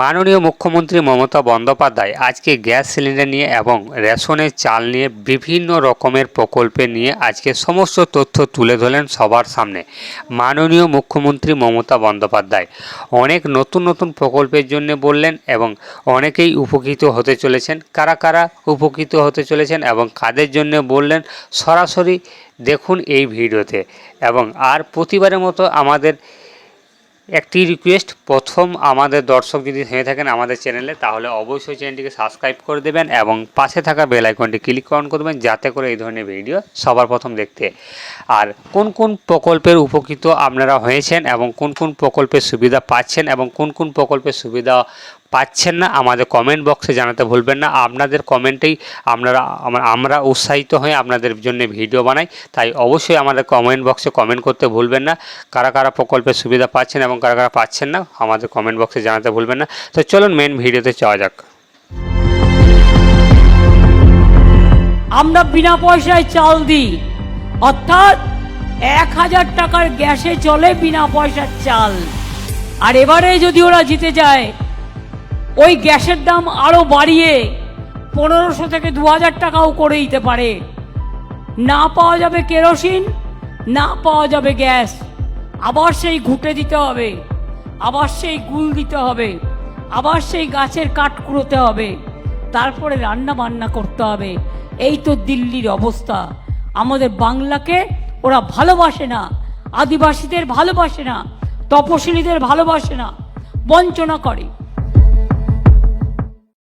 মাননীয় মুখ্যমন্ত্রী মমতা বন্দ্যোপাধ্যায় আজকে গ্যাস সিলিন্ডার নিয়ে এবং রেশনের চাল নিয়ে বিভিন্ন রকমের প্রকল্পে নিয়ে আজকে সমস্ত তথ্য তুলে ধরলেন সবার সামনে মাননীয় মুখ্যমন্ত্রী মমতা বন্দ্যোপাধ্যায়। অনেক নতুন নতুন প্রকল্পের জন্য বললেন এবং অনেকেই উপকৃত হতে চলেছেন। কারা কারা উপকৃত হতে চলেছেন এবং কাদের জন্য বললেন সরাসরি দেখুন এই ভিডিওতে। এবং আর প্রতিবারের মতো আমাদের একটি রিকোয়েস্ট প্রথম আমাদের দর্শক যদি হয়ে থাকেন আমাদের চ্যানেলে তাহলে অবশ্যই চ্যানেলটিকে সাবস্ক্রাইব করে দেবেন এবং পাশে থাকা বেল আইকনটি ক্লিক অন করবেন যাতে করে এই ধরনের ভিডিও সবার প্রথম দেখতে। আর কোন কোন প্রকল্পের উপকৃত আপনারা হয়েছেন এবং কোন কোন প্রকল্পের সুবিধা পাচ্ছেন এবং কোন কোন প্রকল্পের সুবিধা পাচ্ছেন না, আমাদের কমেন্ট বক্সে জানাতে ভুলবেন না। আপনাদের কমেন্টেই আপনারা, আমরা- উৎসাহিত হয়ে আপনাদের জন্য ভিডিও বানাই। তাই অবশ্যই আমাদের কমেন্ট বক্সে কমেন্ট করতে ভুলবেন না। কারা কারা প্রকল্পের সুবিধা পাচ্ছেন এবং কারা কারা পাচ্ছেন না, আমাদের কমেন্ট বক্সে জানাতে ভুলবেন না। তো চলুন মেন ভিডিওতে যাওয়া যাক। আমরা বিনা পয়সায় চাল দিই। অর্থাৎ এক হাজার টাকার গ্যাসে চলে বিনা পয়সার চাল। আর এবারে যদি ওরা জিতে যায় ওই গ্যাসের দাম আরও বাড়িয়ে পনেরোশো থেকে দু হাজার টাকাও করে দিতে পারে। না পাওয়া যাবে কেরোসিন, না পাওয়া যাবে গ্যাস। আবার সেই ঘুঁটে দিতে হবে, আবার সেই গুল দিতে হবে, আবার সেই গাছের কাঠ কুড়োতে হবে। তারপরে রান্না বান্না করতে হবে। এই তো দিল্লির অবস্থা। আমাদের বাংলাকে ওরা ভালোবাসে না, আদিবাসীদের ভালোবাসে না তপশিলীদের ভালোবাসে না, বঞ্চনা করে।